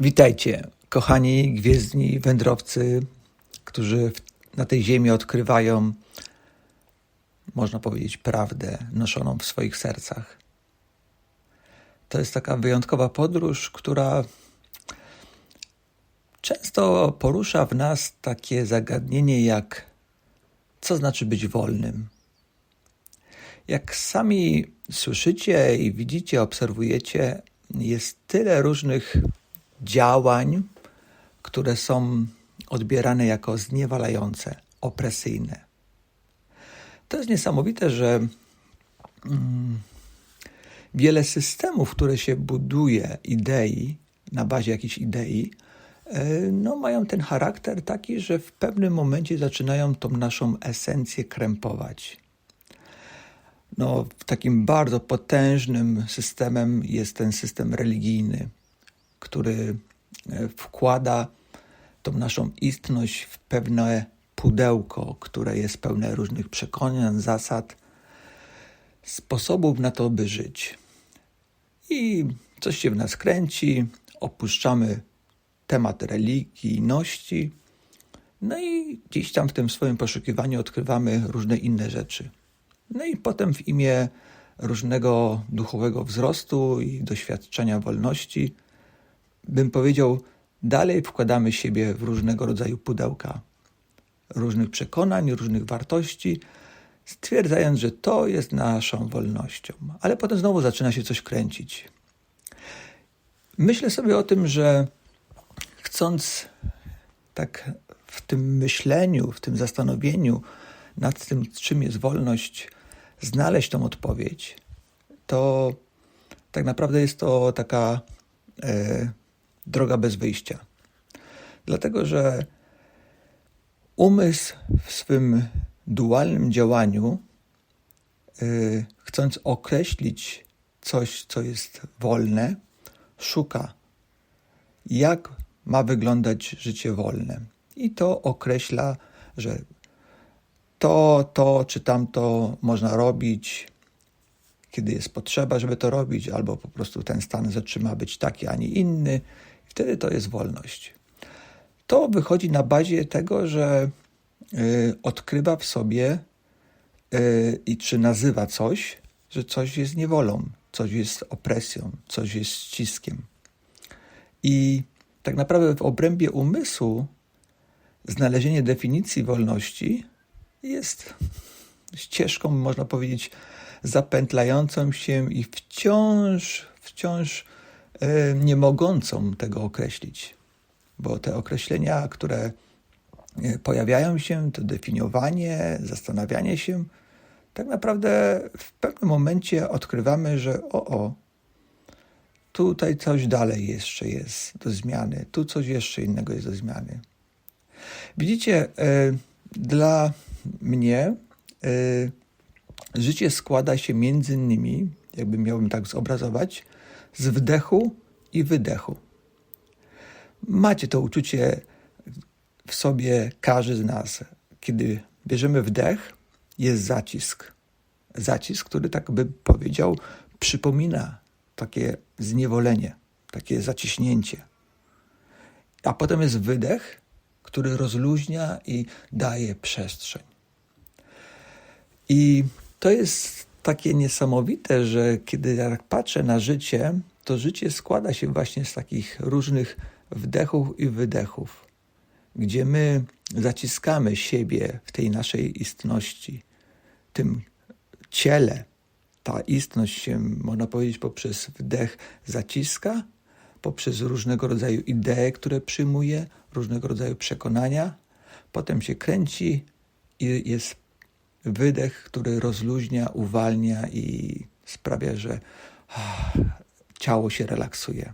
Witajcie, kochani gwiezdni wędrowcy, którzy na tej ziemi odkrywają, można powiedzieć, prawdę noszoną w swoich sercach. To jest taka wyjątkowa podróż, która często porusza w nas takie zagadnienie jak co znaczy być wolnym. Jak sami słyszycie i widzicie, obserwujecie, jest tyle różnych działań, które są odbierane jako zniewalające, opresyjne. To jest niesamowite, że mm, wiele systemów, które się buduje, idei, na bazie jakiejś idei, e, no, mają ten charakter taki, że w pewnym momencie zaczynają tą naszą esencję krępować. No, takim bardzo potężnym systemem jest ten system religijny, który e, wkłada tą naszą istność w pewne pudełko, które jest pełne różnych przekonań, zasad, sposobów na to, by żyć. I coś się w nas kręci, opuszczamy temat religijności, no i gdzieś tam w tym swoim poszukiwaniu odkrywamy różne inne rzeczy. No i potem w imię różnego duchowego wzrostu i doświadczenia wolności bym powiedział, dalej wkładamy siebie w różnego rodzaju pudełka różnych przekonań, różnych wartości, stwierdzając, że to jest naszą wolnością. Ale potem znowu zaczyna się coś kręcić. Myślę sobie o tym, że chcąc tak w tym myśleniu, w tym zastanowieniu nad tym, czym jest wolność, znaleźć tą odpowiedź, to tak naprawdę jest to taka e, droga bez wyjścia. Dlatego, że umysł w swym dualnym działaniu, yy, chcąc określić coś, co jest wolne, szuka, jak ma wyglądać życie wolne. I to określa, że to, to czy tamto można robić, kiedy jest potrzeba, żeby to robić, albo po prostu ten stan rzeczy ma być taki, a nie inny. Wtedy to jest wolność. To wychodzi na bazie tego, że y, odkrywa w sobie y, i czy nazywa coś, że coś jest niewolą, coś jest opresją, coś jest ściskiem. I tak naprawdę w obrębie umysłu znalezienie definicji wolności jest ścieżką, można powiedzieć, zapętlającą się i wciąż, wciąż nie mogącą tego określić bo te określenia, które e, pojawiają się, to definiowanie, zastanawianie się, tak naprawdę w pewnym momencie odkrywamy, że o, o, tutaj coś dalej jeszcze jest do zmiany, tu coś jeszcze innego jest do zmiany. Widzicie, e, dla mnie e, życie składa się między innymi, jakby miałbym tak zobrazować, z wdechu i wydechu. Macie to uczucie w sobie każdy z nas. Kiedy bierzemy wdech, jest zacisk. Zacisk, który, tak by powiedział, przypomina takie zniewolenie, takie zaciśnięcie. A potem jest wydech, który rozluźnia i daje przestrzeń. I to jest takie niesamowite, że kiedy jak patrzę na życie, to życie składa się właśnie z takich różnych wdechów i wydechów, gdzie my zaciskamy siebie w tej naszej istności, tym ciele. Ta istność się, można powiedzieć, poprzez wdech zaciska, poprzez różnego rodzaju idee, które przyjmuje, różnego rodzaju przekonania, potem się kręci i jest wydech, który rozluźnia, uwalnia i sprawia, że ciało się relaksuje.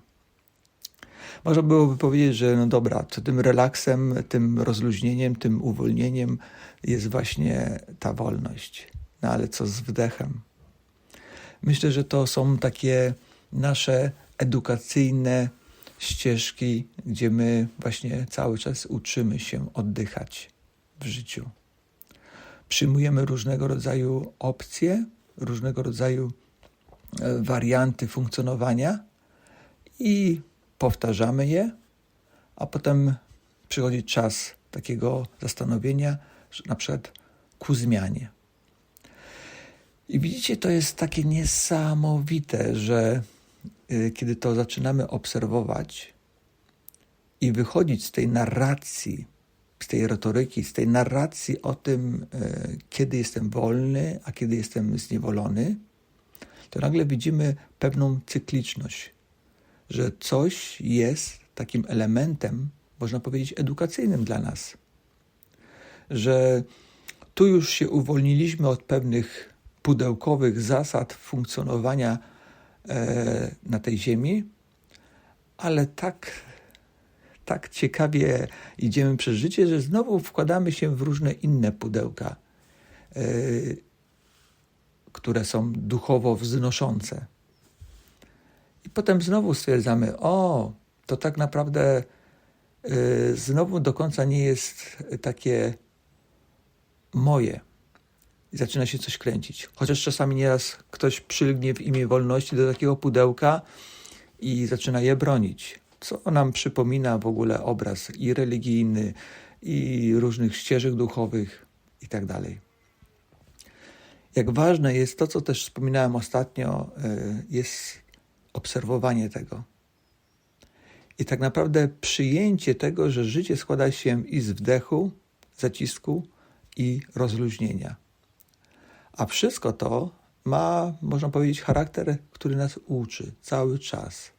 Można byłoby powiedzieć, że no dobra, to tym relaksem, tym rozluźnieniem, tym uwolnieniem jest właśnie ta wolność. No ale co z wdechem? Myślę, że to są takie nasze edukacyjne ścieżki, gdzie my właśnie cały czas uczymy się oddychać w życiu. Przyjmujemy różnego rodzaju opcje, różnego rodzaju e, warianty funkcjonowania i powtarzamy je, a potem przychodzi czas takiego zastanowienia, na przykład ku zmianie. I widzicie, to jest takie niesamowite, że y, kiedy to zaczynamy obserwować i wychodzić z tej narracji, z tej retoryki, z tej narracji o tym, y, kiedy jestem wolny, a kiedy jestem zniewolony, to nagle widzimy pewną cykliczność, że coś jest takim elementem, można powiedzieć, edukacyjnym dla nas. Że tu już się uwolniliśmy od pewnych pudełkowych zasad funkcjonowania e, na tej ziemi, ale tak, tak ciekawie idziemy przez życie, że znowu wkładamy się w różne inne pudełka, e, które są duchowo wznoszące. I potem znowu stwierdzamy, o, to tak naprawdę y, znowu do końca nie jest takie moje. I zaczyna się coś kręcić. Chociaż czasami nieraz ktoś przylgnie w imię wolności do takiego pudełka i zaczyna je bronić. Co nam przypomina w ogóle obraz i religijny, i różnych ścieżek duchowych i tak. Jak ważne jest to, co też wspominałem ostatnio, y, jest obserwowanie tego. I tak naprawdę przyjęcie tego, że życie składa się i z wdechu, zacisku i rozluźnienia. A wszystko to ma, można powiedzieć, charakter, który nas uczy cały czas.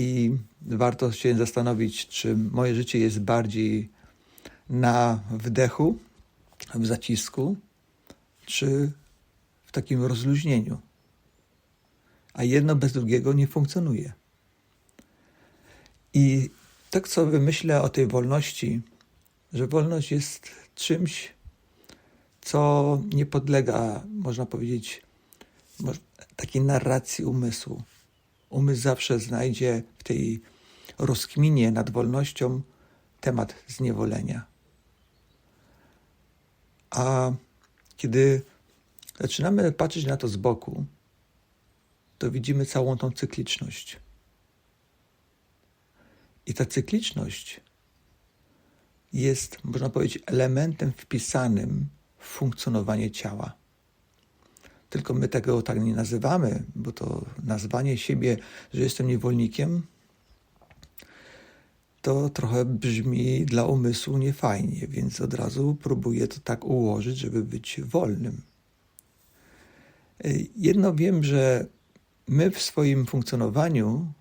I warto się zastanowić, czy moje życie jest bardziej na wdechu, w zacisku, czy w takim rozluźnieniu. A jedno bez drugiego nie funkcjonuje. I tak sobie myślę o tej wolności, że wolność jest czymś, co nie podlega, można powiedzieć, takiej narracji umysłu. Umysł zawsze znajdzie w tej rozkminie nad wolnością temat zniewolenia. A kiedy zaczynamy patrzeć na to z boku, to widzimy całą tą cykliczność. I ta cykliczność jest, można powiedzieć, elementem wpisanym w funkcjonowanie ciała. Tylko my tego tak nie nazywamy, bo to nazwanie siebie, że jestem niewolnikiem, to trochę brzmi dla umysłu niefajnie, więc od razu próbuję to tak ułożyć, żeby być wolnym. Jedno wiem, że my w swoim funkcjonowaniu,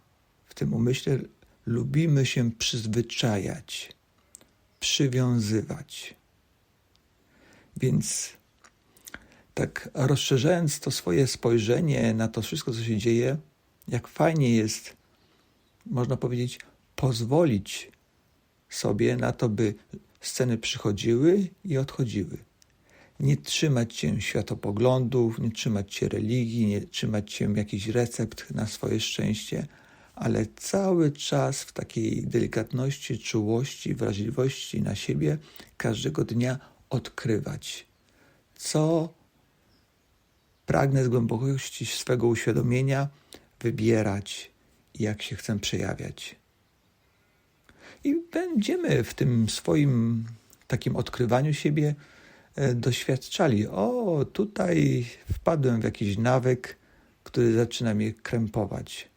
w tym umyśle, lubimy się przyzwyczajać, przywiązywać. Więc tak rozszerzając to swoje spojrzenie na to wszystko, co się dzieje, jak fajnie jest, można powiedzieć, pozwolić sobie na to, by sceny przychodziły i odchodziły. Nie trzymać się światopoglądów, nie trzymać się religii, nie trzymać się jakichś recept na swoje szczęście, ale cały czas w takiej delikatności, czułości, wrażliwości na siebie każdego dnia odkrywać, co pragnę z głębokości swego uświadomienia wybierać jak się chcę przejawiać. I będziemy w tym swoim takim odkrywaniu siebie e, doświadczali. O, tutaj wpadłem w jakiś nawyk, który zaczyna mnie krępować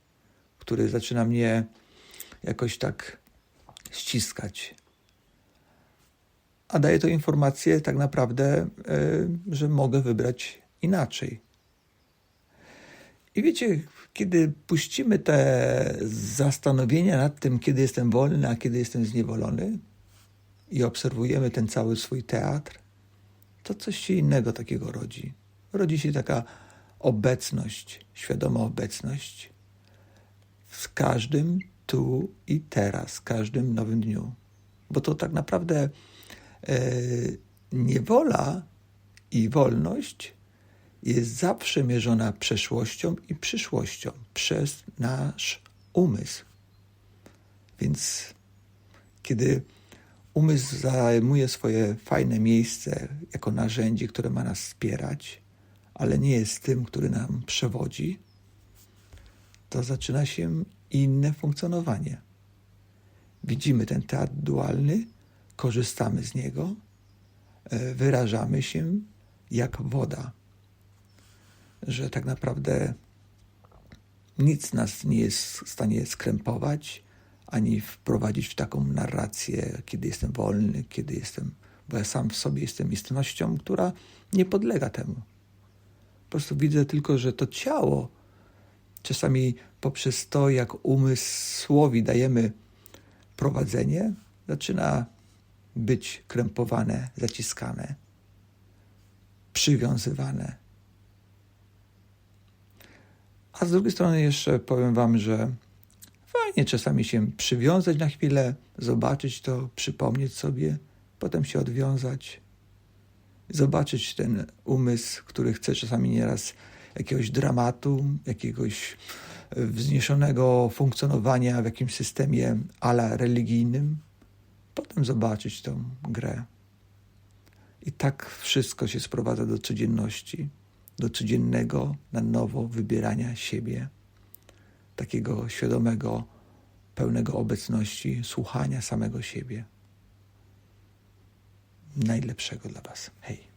który zaczyna mnie jakoś tak ściskać. A daje to informację tak naprawdę, e, że mogę wybrać inaczej. I wiecie, kiedy puścimy te zastanowienia nad tym, kiedy jestem wolny, a kiedy jestem zniewolony, i obserwujemy ten cały swój teatr, to coś się innego takiego rodzi. Rodzi się taka obecność, świadoma obecność, z każdym tu i teraz, każdym nowym dniu. Bo to tak naprawdę e, niewola i wolność jest zawsze mierzona przeszłością i przyszłością przez nasz umysł. Więc kiedy umysł zajmuje swoje fajne miejsce jako narzędzie, które ma nas wspierać, ale nie jest tym, który nam przewodzi, to zaczyna się inne funkcjonowanie. Widzimy ten teatr dualny, korzystamy z niego, e, wyrażamy się jak woda. Że tak naprawdę nic nas nie jest w stanie skrępować, ani wprowadzić w taką narrację, kiedy jestem wolny, kiedy jestem, bo ja sam w sobie jestem istnością, która nie podlega temu. Po prostu widzę tylko, że to ciało, czasami poprzez to, jak umysłowi dajemy prowadzenie, zaczyna być krępowane, zaciskane, przywiązywane. A z drugiej strony jeszcze powiem Wam, że fajnie czasami się przywiązać na chwilę, zobaczyć to, przypomnieć sobie, potem się odwiązać, zobaczyć ten umysł, który chce czasami nieraz jakiegoś dramatu, jakiegoś e, wzniesionego funkcjonowania w jakimś systemie ala religijnym, potem zobaczyć tą grę. I tak wszystko się sprowadza do codzienności, do codziennego na nowo wybierania siebie, takiego świadomego, pełnego obecności, słuchania samego siebie. Najlepszego dla Was. Hej.